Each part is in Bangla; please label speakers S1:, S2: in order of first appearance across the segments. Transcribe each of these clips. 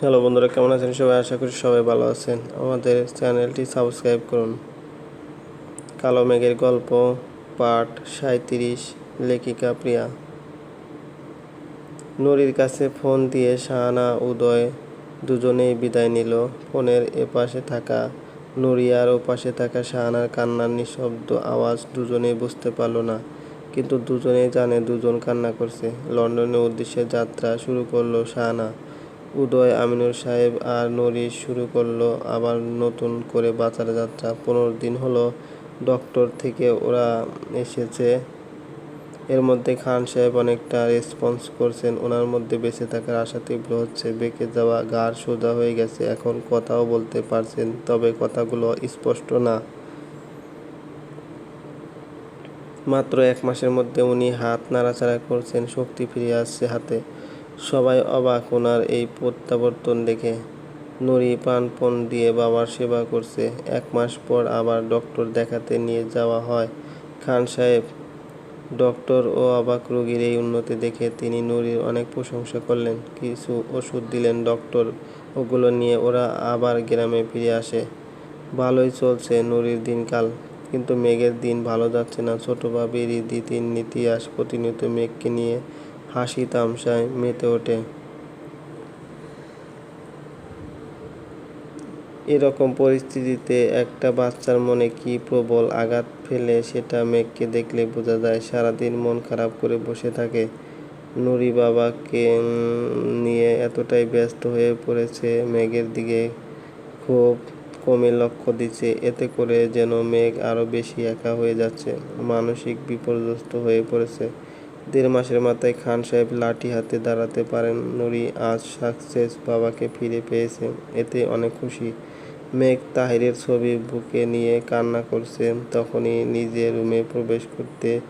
S1: হ্যালো বন্ধুরা, কেমন আছেন সবাই? আশা করি সবাই ভালো আছেন। আমাদের চ্যানেলটি সাবস্ক্রাইব করুন। কালো মেঘের গল্প, পাঠ সাঁত্রিশ লেখিকা প্রিয়া। নুরির কাছে ফোন দিয়ে শাহানা, উদয় দুজনেই বিদায় নিল। ফোনের এপাশে থাকা নুরি আর ওপাশে থাকা শাহানার কান্নার নিঃশব্দ আওয়াজ দুজনেই বুঝতে পারল না। কিন্তু দুজনেই জানে দুজন কান্না করছে। লন্ডনের উদ্দেশ্যে যাত্রা শুরু করল শাহানা। উদয় আমিনুর সাহেব আর নুরি শুরু করল আবার নতুন করে বাঁচার যাত্রা। পনেরো দিন হলো ডক্টর থেকে ওরা এসেছে। এর মধ্যে খান সাহেব অনেকটা রেসপন্স করছেন, ওনার মধ্যে বেঁচে থাকার আশা তীব্র হচ্ছে। বেঁকে যাওয়া গাঢ় সোজা হয়ে গেছে, এখন কথাও বলতে পারছেন, তবে কথাগুলো স্পষ্ট না। মাত্র এক মাসের মধ্যে উনি হাত নাড়াচাড়া করছেন, শক্তি ফিরে আসছে হাতে। সবাই অবাক ওনার এই প্রত্যাবর্তন দেখে। নুরি প্রাণপণ দিয়ে বাবার সেবা করছে। এক মাস পর আবার ডক্টর দেখাতে নিয়ে যাওয়া হয়। খান সাহেব, ডক্টর ও অবাক রোগীর এই উন্নতি দেখে তিনি নুরির অনেক প্রশংসা করলেন। কিছু ওষুধ দিলেন ডক্টর, ওগুলো নিয়ে ওরা আবার গ্রামে ফিরে আসে। ভালোই চলছে নুরির দিনকাল, কিন্তু মেঘের দিন ভালো যাচ্ছে না। ছোট ভাবির রীতির ইতিহাস প্রতিনিয়ত মেঘকে নিয়ে হাসি তামসায় মেতে ওঠে। এরকম পরিস্থিতিতে একটা বাচ্চার মনে কি প্রবল আঘাত ফেলে সেটা মেঘকে দেখলে বোঝা যায় সারাদিন মন খারাপ করে বসে থাকে। নুরি বাবাকে নিয়ে এতটাই ব্যস্ত হয়ে পড়েছে মেঘের দিকে। খুব কমে লক্ষ্য দিচ্ছে, এতে করে যেন মেঘ আরও বেশি একা হয়ে যাচ্ছে, মানসিক বিপর্যস্ত হয়ে পড়েছে। দেড় মাসের মাথায় খান সাহেব লাঠি হাতে দাঁড়াতে পারেন। নুরি আজ সাকসেস বাবাকে ফিরে পেয়েছে। এতে অনেক খুশি। মেঘ তাহিরের ছবি বুকে নিয়ে কান্না করছে। তখনই নিজে রুমে প্রবেশ করতে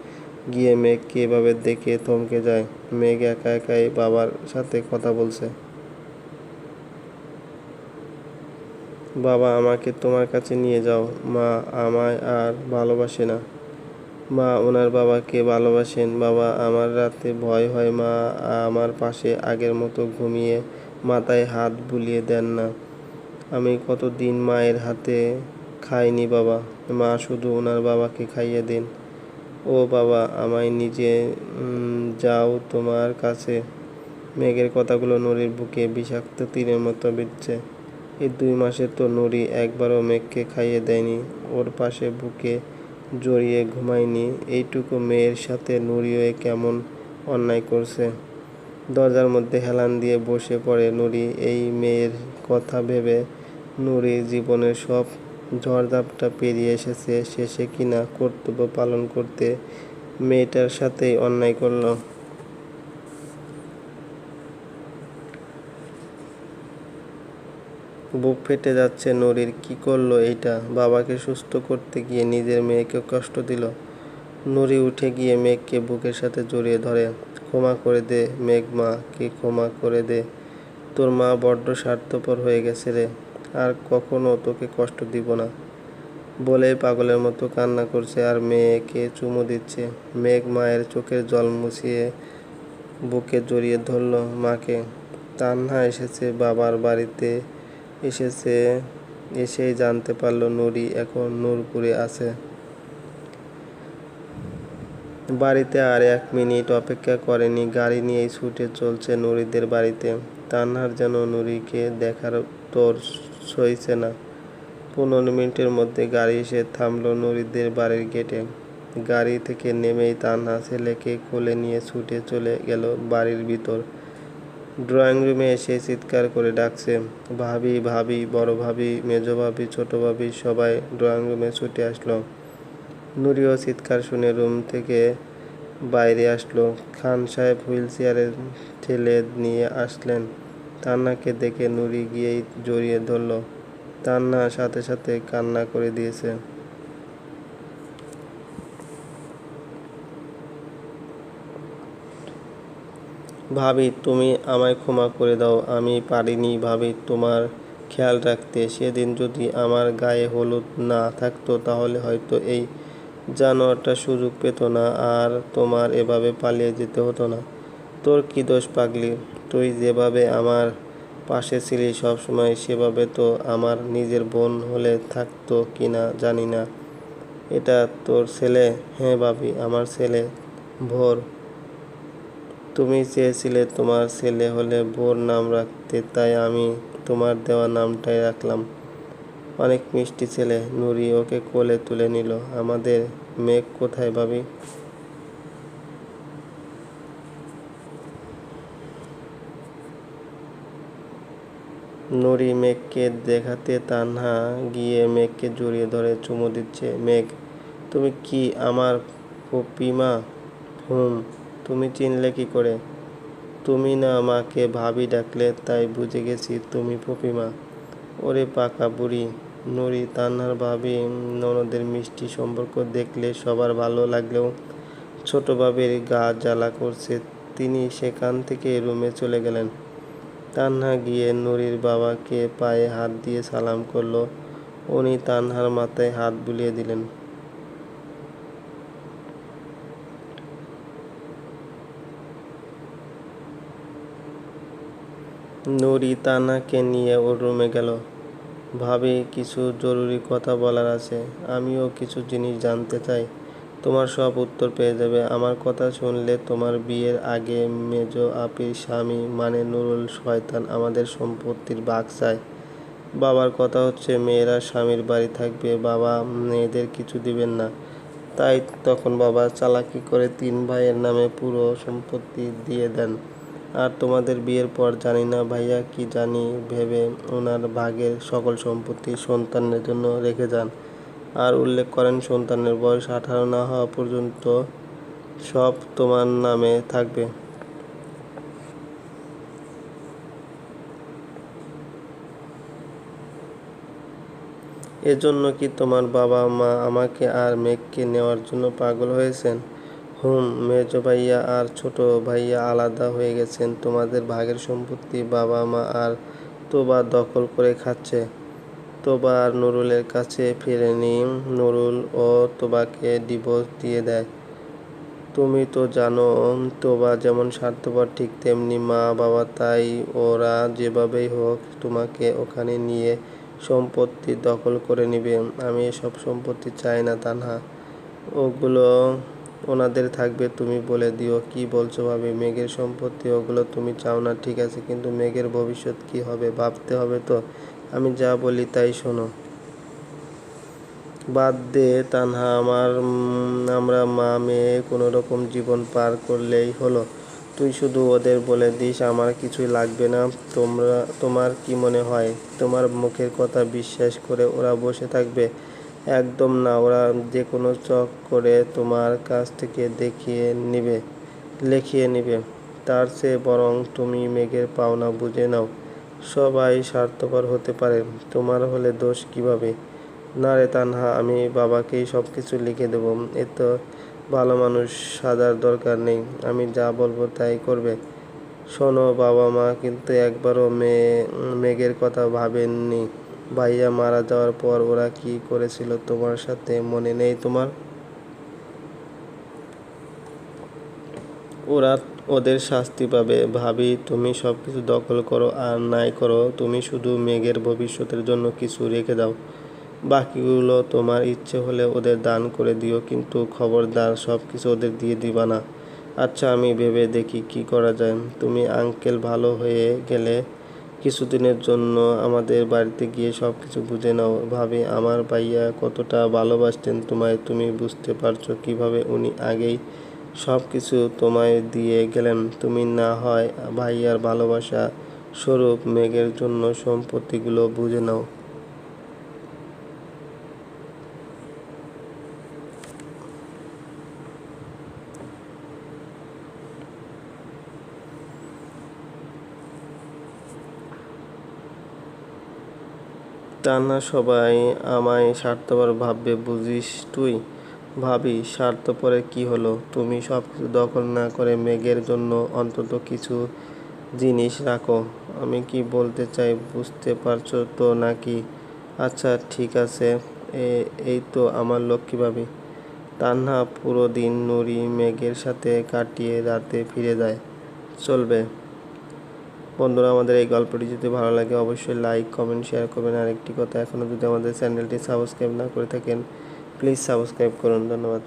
S1: গিয়ে মেঘকে এভাবে দেখে থমকে যায়। মেঘ একা একাই বাবার সাথে কথা বলছে। বাবা, আমাকে তোমার কাছে নিয়ে যাও। মা আমায় আর ভালোবাসে না। মা, ওনার বাবাকে ভালোবাসেন। বাবা, আমার রাতে ভয় হয়, মা, আমার পাশে আগের মতো ঘুমিয়ে মাথায় হাত বুলিয়ে দেন না। আমি কতদিন মায়ের হাতে খাইনি, বাবা। মা, শুধু ওনার বাবাকে খাইয়ে দিন। ও বাবা, আমায় নিজে যাও তোমার কাছে। মেঘের কথাগুলো নুরির বুকে বিষাক্ত তীরের মতো বিচ্ছে এই দুই মাসে তো নুরি একবারও মেঘকে খাইয়ে দেয়নি। ওর পাশে বুকে জড়িয়ে ঘুমায়নি। এইটুকু মেয়ের সাথে নুরিও কেমন অন্যায় করছে? দরজার মধ্যে হেলান দিয়ে বসে পড়ে নুরি। এই মেয়ের কথা ভেবে নুরি জীবনের সব ঝড়ধাপটা পেরিয়ে এসেছে। শেষে কিনা কর্তব্য পালন করতে মেয়েটার সাথেই অন্যায় করল। বুক ফেটে যাচ্ছে নুরির। কি করল এইটা? বাবাকে সুস্থ করতে গিয়ে নিজের মেয়েকে কষ্ট দিল। নুরি উঠে গিয়ে মেঘকে বুকের সাথে জড়িয়ে ধরে। ক্ষমা করে দে মেঘ মা, কে ক্ষমা করে দে? তোর মা বড্ড স্বার্থপর হয়ে গেছে রে। আর কখনো তোকে কষ্ট দিব না। বলেই পাগলের মতো কান্না করছে আর মেয়েকে চুমু দিচ্ছে। মেঘ মায়ের চোখের জল মুছিয়ে বুকে জড়িয়ে ধরল মাকে। তান্না এসেছে বাবার বাড়িতে। এসেছে, এসেই জানতে পারল নুরি এখন নূরপুরে আছে। বাড়িতে আর এক মিনিট অপেক্ষা করেনি, গাড়ি নিয়েই ছুটে চলছে নুরিদের বাড়িতে। তানহার যেন নুরিকে দেখার তোর সইছে না। পনেরো মিনিটের মধ্যে গাড়ি এসে থামলো নুরিদের বাড়ির গেটে। গাড়ি থেকে নেমেই তানহা ছেলেকে কোলে নিয়ে ছুটে চলে গেল বাড়ির ভিতর। ড্রয়িং রুমে এসে চিৎকার করে ডাকছে, ভাবি ভাবি, বড় ভাবি, মেজো ভাবি, ছোট ভাবি, সবাই ড্রয়িং রুমে ছুটে আসলো। নুরিও চিৎকার শুনে রুম থেকে বাইরে আসলো। খান সাহেব হুইল চেয়ারে ঠেলে নিয়ে আসলেন। তান্নাকে দেখে নুরি গিয়েই জড়িয়ে ধরল। তান্না সাথে সাথে কান্না করে দিয়েছে। ভাবি, তুমি আমায় ক্ষমা করে দাও। আমি পারিনি ভাবি, তোমার খেয়াল রাখতে। সেদিন যদি আমার গায়ে হলুদ না থাকতো, তাহলে হয়তো এই জানোয়ারটা সুযোগ পেত না, আর তোমার এভাবে পালিয়ে যেতে হতো না। তোর কি দোষ পাগলি? তুই যেভাবে আমার পাশে ছিলি, সবসময় সেভাবে তো আমার নিজের বোন হলে থাকতো কি না জানি না। এটা তোর ছেলে? হ্যাঁ ভাবি, আমার ছেলে। ভোর। তুমি চেয়েছিলে তোমার ছেলে হলে বোর নাম রাখতে, তাই আমি তোমার দেওয়া নামটাই রাখলাম। অনেক মিষ্টি ছেলে, নুরি ওকে কোলে তুলে নিল। আমাদের মেঘ কোথায় ভাবি? নুরি মেঘকে দেখাতে তানহা গিয়ে মেঘকে জড়িয়ে ধরে চুমু দিচ্ছে। মেঘ, তুমি কি আমার পপিমা হুম। তুমি চিনলে কি করে? তুমি না মাকে ভাবি ডাকলে, তাই বুঝে গেছি তুমি পপিমা ওরে পাকা বুড়ি, নুরি তান্নার ভাবি, ননদের মিষ্টি সম্পর্ক দেখলে সবার ভালো লাগলেও ছোট বাবির গা জ্বালা করছে। তিনি সেখান থেকে রুমে চলে গেলেন। তান্না গিয়ে নুরির বাবাকে পায়ে হাত দিয়ে সালাম করল। উনি তানহার মাথায় হাত বুলিয়ে দিলেন। নুরি তানাকে নিয়ে ওর রুমে গেল। ভাবি, কিছু জরুরি কথা বলার আছে। আমিও কিছু জিনিস জানতে চাই। তোমার সব উত্তর পেয়ে যাবে। আমার কথা শুনলে তোমার বিয়ের আগে মেজ আপির স্বামী মানে নুরুল শয়তান আমাদের সম্পত্তির ভাগ চায়। বাবার কথা হচ্ছে, মেয়েরা স্বামীর বাড়ি থাকবে, বাবা মেয়েদের কিছু দিবেন না। তাই তখন বাবা চালাকি করে তিন ভাইয়ের নামে পুরো সম্পত্তি দিয়ে দেন। আর তোমাদের বিয়ের পর জানি না ভাইয়া কি জানি ভেবে ওনার ভাগের সকল সম্পত্তি সন্তানের জন্য রেখে যান। আর উল্লেখ করেন, সন্তানের বয়স আঠারো না হওয়া পর্যন্ত সব তোমার নামে থাকবে। এজন্য কি তোমার বাবা মা আমাকে আর মেঘকে নেওয়ার জন্য পাগল হয়েছেন? হুম, মেজ ভাইয়া আর ছোট ভাইয়া আলাদা হয়ে গেছেন। তোমাদের ভাগের সম্পত্তি বাবা মা আর তোবা দখল করে খাচ্ছে। তোবা আর নুরুলের কাছে ফিরে ফিরেনি। নুরুল ও তোবাকে ডিভোর্স দিয়ে দেয়। তুমি তো জানো, তোবা যেমন স্বার্থপর, ঠিক তেমনি মা, বাবা, তাই ওরা যেভাবেই হোক তোমাকে ওখানে নিয়ে সম্পত্তি দখল করে নিবে। আমি এসব সম্পত্তি চাই না, তানহা। ওগুলো ওনাদের থাকবে, তুমি বলে দিও, কি বলছো ভাবে? মেঘের সম্পত্তি, ওগুলো তুমি চাও না, ঠিক আছে, কিন্তু মেঘের ভবিষ্যৎ কি হবে, ভাবতে হবে তো। আমি যা বলি তাই শোনো। বাদ দে তানহা, আমার আমরা মা, মেয়ে, কোনো রকম জীবন পার করলেই হলো। তুই শুধু ওদের বলে দিস, আমার কিছুই লাগবে না। তোমরা, তোমার কি মনে হয়? তোমার মুখের কথা বিশ্বাস করে ওরা বসে থাকবে। একদম না, ওরা যে কোনো চক করে তোমার কাছ থেকে দেখিয়ে নিবে, লেখিয়ে নিবে। তার চেয়ে বরং তুমি মেঘের পাওনা বুঝে নাও, সবাই স্বার্থপর হতে পারে, তোমার হলে দোষ কীভাবে? না রে তানহা, আমি বাবাকেই সব কিছু লিখে দেবো, এ তো ভালো মানুষ, সাজার দরকার নেই, আমি যা বলব তাই করবে। শোনো বাবা মা, কিন্তু একবারও মেয়ে মেঘের কথা ভাবেননি। ভাইয়া মারা যাওয়ার পর ওরা কি করেছিল তোমার সাথে? মনে নেই তোমার? ওরা ওদের শাস্তি পাবে। ভাবি, তুমি সব কিছু দখল করো আর নাই করো। তুমি শুধু মেঘের ভবিষ্যতের জন্য কিছু রেখে দাও। বাকিগুলো তোমার ইচ্ছে হলে ওদের দান করে দিও, কিন্তু খবরদার সব কিছু ওদের দিয়ে দিবা না। আচ্ছা আমি ভেবে দেখি কি করা যায়। তুমি আঙ্কেল ভালো হয়ে গেলে কিছুদিনের জন্য আমাদের বাড়িতে গিয়ে সব কিছু বুঝে নাও। ভাবে, আমার ভাইয়া কতটা ভালোবাসতেন তোমায়, তুমি বুঝতে পারছ কীভাবে উনি আগেই সব কিছু তোমায় দিয়ে গেলেন? তুমি না হয় ভাইয়ার ভালোবাসা স্বরূপ মেঘের জন্য সম্পত্তিগুলো বুঝে নাও। তা না সবাই আমায় স্বার্থপর ভাববে, বুঝিস তুই? ভাবি, স্বার্থপরে কি হলো? তুমি সব কিছু দখল না করে মেঘের জন্য অন্তত কিছু জিনিস রাখো। আমি কি বলতে চাই বুঝতে পারছ তো নাকি? আচ্ছা ঠিক আছে। এই তো আমার লক্ষ্মী ভাবি। তান্না পুরো দিন নুরি মেঘের সাথে কাটিয়ে রাতে ফিরে যায়। চলবে। বন্ধুরা, আমাদের এই গল্পটি যদি ভালো লাগে, অবশ্যই লাইক কমেন্ট শেয়ার করবেন। আর একটি কথা এখনও যদি আমাদের চ্যানেলটি সাবস্ক্রাইব না করে থাকেন প্লিজ সাবস্ক্রাইব করুন। ধন্যবাদ।